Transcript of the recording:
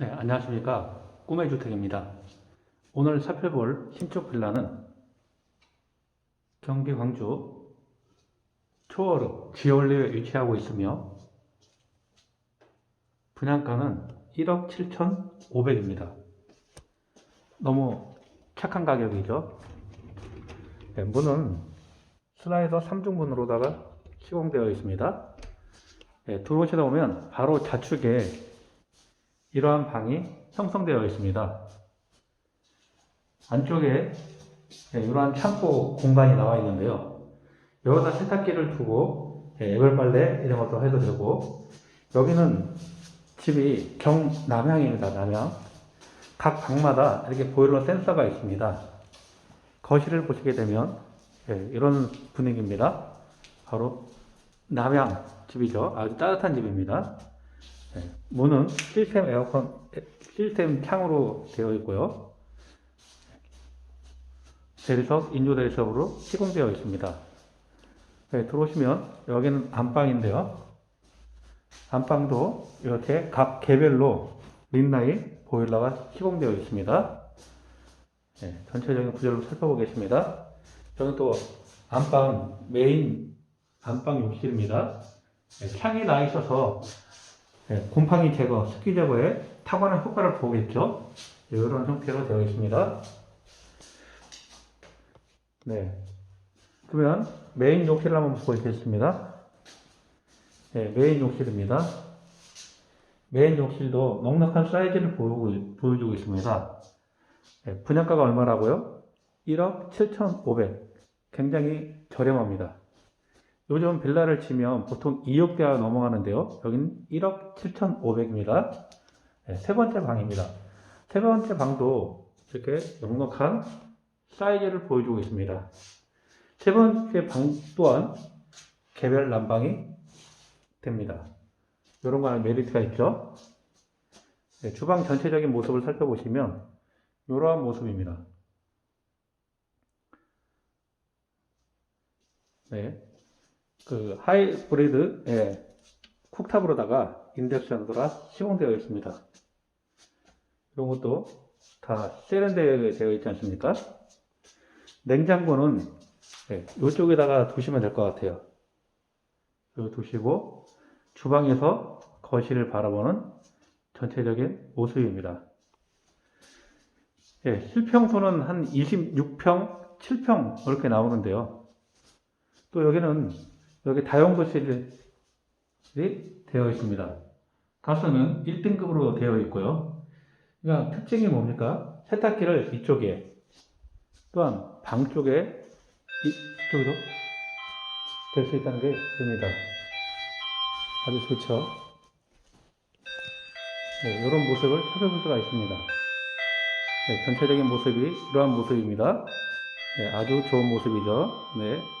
네, 안녕하십니까. 꿈의 주택입니다. 오늘 살펴볼 신축 빌라는 경기 광주 초월읍 지월리에 위치하고 있으며 분양가는 1억 7,500입니다. 너무 착한 가격이죠. 네, 문은 슬라이더 3중문으로다가 시공되어 있습니다. 네, 들어오시다 보면 바로 좌측에 이러한 방이 형성되어 있습니다. 안쪽에 네, 이러한 창고 공간이 나와 있는데요. 여기다 세탁기를 두고 네, 애벌 빨래 이런 것도 해도 되고 여기는 집이 경남향입니다. 남향. 각 방마다 이렇게 보일러 센서가 있습니다. 거실을 보시게 되면 네, 이런 분위기입니다. 바로 남향 집이죠. 아주 따뜻한 집입니다. 네, 문은 시스템 에어컨, 시스템 창으로 되어 있고요. 대리석, 인조 대리석으로 시공되어 있습니다. 네, 들어오시면 여기는 안방인데요. 안방도 이렇게 각 개별로 린라인 보일러가 시공되어 있습니다. 네, 전체적인 구조를 살펴보겠습니다. 여기 또 안방 메인 안방 욕실입니다. 네, 창이 나 있어서 네, 곰팡이 제거, 습기 제거에 탁월한 효과를 보겠죠. 이런 형태로 되어 있습니다. 네. 그러면 메인 욕실을 한번 보겠습니다. 네, 메인 욕실입니다. 메인 욕실도 넉넉한 사이즈를 보여주고, 보여주고 있습니다. 네, 분양가가 얼마라고요? 1억 7,500. 굉장히 저렴합니다. 요즘 빌라를 치면 보통 2억대가 넘어가는데요. 여기는 1억 7,500입니다. 네, 세 번째 방입니다. 세 번째 방도 이렇게 넉넉한 사이즈를 보여주고 있습니다. 세 번째 방 또한 개별 난방이 됩니다. 이런 거는 메리트가 있죠. 네, 주방 전체적인 모습을 살펴보시면 이러한 모습입니다. 네. 그 하이브리드 예, 쿡탑으로다가 인덕션으로 시공되어 있습니다. 이런 것도 다 세련되어 되어 있지 않습니까? 냉장고는 예, 이쪽에다가 두시면 될 것 같아요. 여기 두시고 주방에서 거실을 바라보는 전체적인 모습입니다. 예, 실평수는 한 26평, 7평 이렇게 나오는데요. 또 여기는 여기 다용도실이 되어 있습니다. 가스는 1등급으로 되어 있고요. 그러니까 특징이 뭡니까? 세탁기를 이쪽에 또한 방 쪽에 이쪽으로 될 수 있다는 게 됩니다. 아주 좋죠. 네, 이런 모습을 살펴볼 수가 있습니다. 네, 전체적인 모습이 이러한 모습입니다. 네, 아주 좋은 모습이죠. 네.